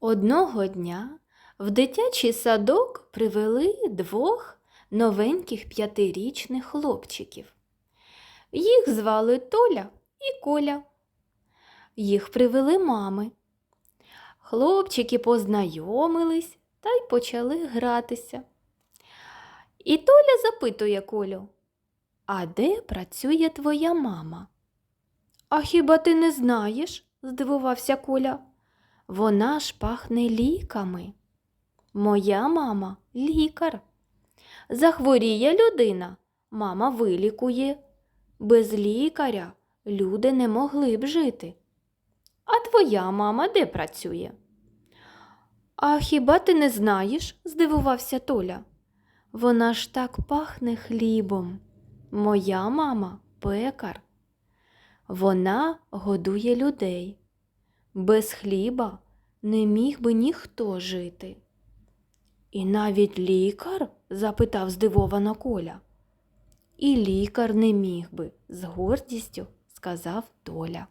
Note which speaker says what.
Speaker 1: Одного дня в дитячий садок привели двох новеньких п'ятирічних хлопчиків. Їх звали Толя і Коля. Їх привели мами. Хлопчики познайомились та й почали гратися. І Толя запитує Колю, а де працює твоя мама? А хіба ти не знаєш? здивувався Коля. Вона ж пахне ліками. Моя мама лікар. Захворіє людина, мама вилікує. Без лікаря люди не могли б жити. А твоя мама де працює? А хіба ти не знаєш? здивувався Толя. Вона ж так пахне хлібом. Моя мама пекар. Вона годує людей. Без хліба не міг би ніхто жити. І навіть лікар? запитав здивовано Коля. І лікар не міг би, з гордістю сказав Толя.